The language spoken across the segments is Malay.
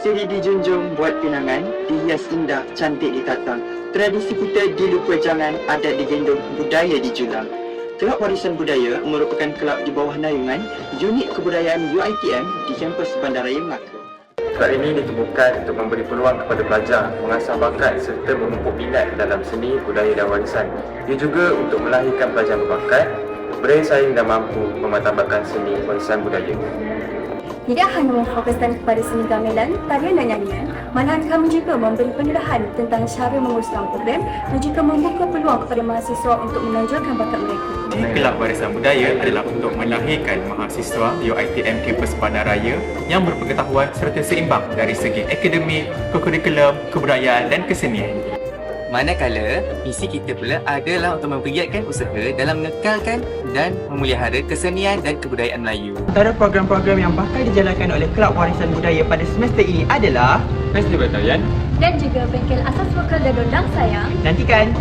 Seri dijunjung buat pinangan, dihias indah, cantik ditatang. Tradisi kita dilupa jangan, adat digendong, budaya dijulang. Kelab Warisan Budaya merupakan kelab di bawah naungan unit kebudayaan UiTM di kampus Bandaraya Melaka. Kelab ini ditubuhkan untuk memberi peluang kepada pelajar mengasah bakat serta memupuk minat dalam seni, budaya dan warisan. Ia juga untuk melahirkan pelajar berbakat, bersaing dan mampu memartabatkan seni warisan budaya. Tidak hanya memfokuskan kepada seni gamelan, tarian dan nyanyian, malahan kami juga memberi penyerahan tentang cara menguruskan program dan juga membuka peluang kepada mahasiswa untuk menonjolkan bakat mereka. Kelab Warisan Budaya adalah untuk melahirkan mahasiswa UiTM Kampus Bandaraya yang berpengetahuan serta seimbang dari segi akademik, kurikulum, kebudayaan dan kesenian. Manakala, misi kita pula adalah untuk mempergiatkan usaha dalam mengekalkan dan memelihara kesenian dan kebudayaan Melayu. Antara program-program yang bakal dijalankan oleh Kelab Warisan Budaya pada semester ini adalah Festival Tarian Dan juga bengkel asas vokal dan dondang sayang Nantikan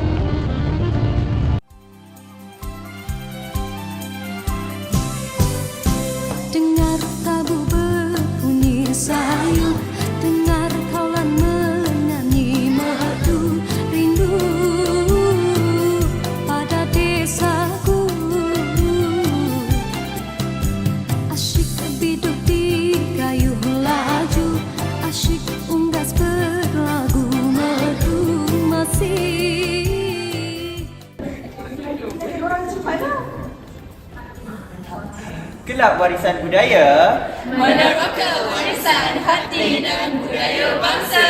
Kelab Warisan Budaya. Meneroka warisan hati dan budaya bangsa.